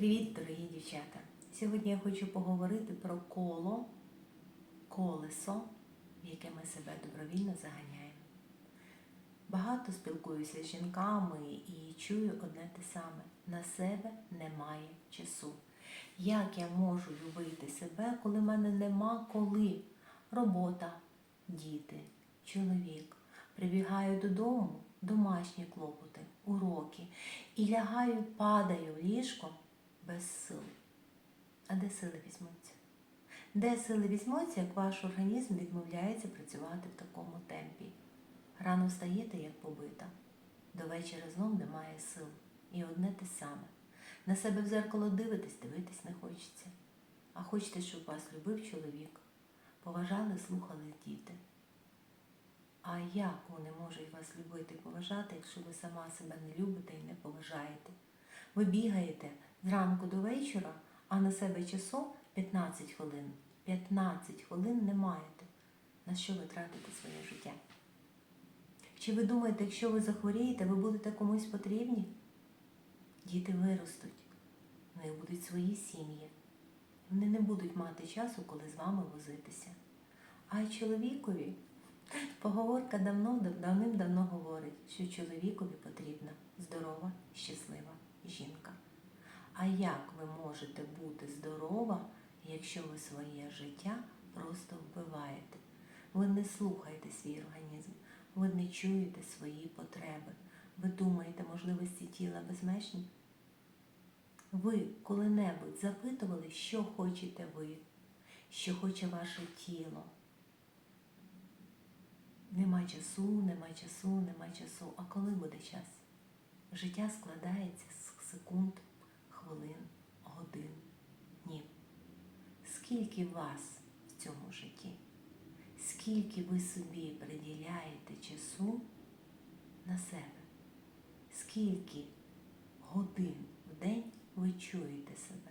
Привіт, дорогі дівчата! Сьогодні я хочу поговорити про коло, колесо, в яке ми себе добровільно заганяємо. Багато спілкуюся з жінками і чую одне те саме: на себе немає часу. Як я можу любити себе, коли в мене нема коли? Робота, діти, чоловік. Прибігаю додому, домашні клопоти, уроки і лягаю, падаю в ліжко без сил. А де сили візьмуться? Де сили візьмуться, як ваш організм відмовляється працювати в такому темпі? Рано встаєте, як побита, до вечора знов немає сил. І одне те саме. На себе в зеркало дивитесь, дивитись не хочеться. А хочете, щоб вас любив чоловік, поважали, слухали діти. А як вони можуть вас любити і поважати, якщо ви сама себе не любите і не поважаєте? Ви бігаєте зранку до вечора, а на себе часу 15 хвилин. 15 хвилин не маєте. На що ви тратите своє життя? Чи ви думаєте, якщо ви захворієте, ви будете комусь потрібні? Діти виростуть, в них будуть свої сім'ї. Вони не будуть мати часу, коли з вами возитися. А й чоловікові поговорка давно, давним-давно говорить, що чоловікові потрібна здорова, щаслива жінка. А як ви можете бути здорова, якщо ви своє життя просто вбиваєте? Ви не слухаєте свій організм, ви не чуєте свої потреби. Ви думаєте, можливості тіла безмежні? Ви коли-небудь запитували, що хочете ви, що хоче ваше тіло? Нема часу, нема часу, нема часу. А коли буде час? Життя складається з секунд, хвилин, годин, днів. Скільки вас в цьому житті? Скільки ви собі приділяєте часу на себе? Скільки годин в день ви чуєте себе?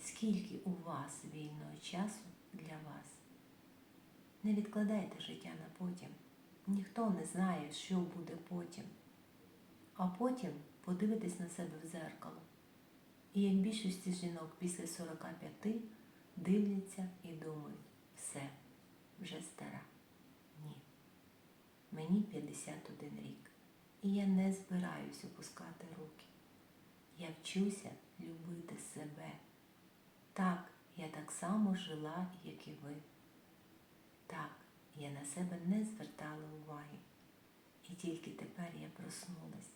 Скільки у вас вільного часу для вас? Не відкладайте життя на потім. Ніхто не знає, що буде потім. А потім подивитесь на себе в зеркало. І як більшості жінок після 45 дивляться і думають, все, вже стара. Ні. Мені 51 рік. І я не збираюсь опускати руки. Я вчуся любити себе. Так, я так само жила, як і ви. Так, я на себе не звертала уваги. І тільки тепер я проснулась.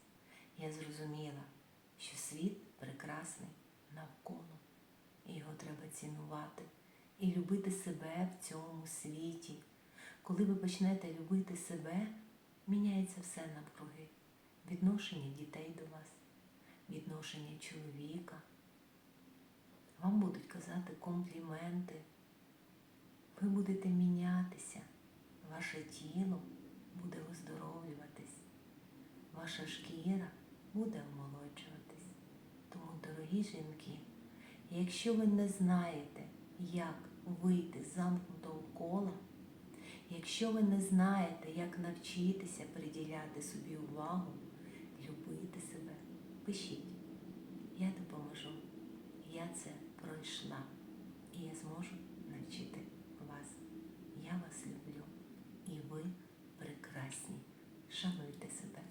Я зрозуміла, що світ прекрасний навколо, його треба цінувати і любити себе в цьому світі. Коли ви почнете любити себе, міняється все навкруги. Відношення дітей до вас, відношення чоловіка. Вам будуть казати компліменти. Ви будете мінятися, ваше тіло буде виздоровлюватись, ваша шкіра буде омолоджуватись дорогі жінки, якщо ви не знаєте, як вийти з замкнутого кола, якщо ви не знаєте, як навчитися приділяти собі увагу, любити себе, пишіть. Я допоможу. Я це пройшла. І я зможу навчити вас. Я вас люблю. І ви прекрасні. Шануйте себе.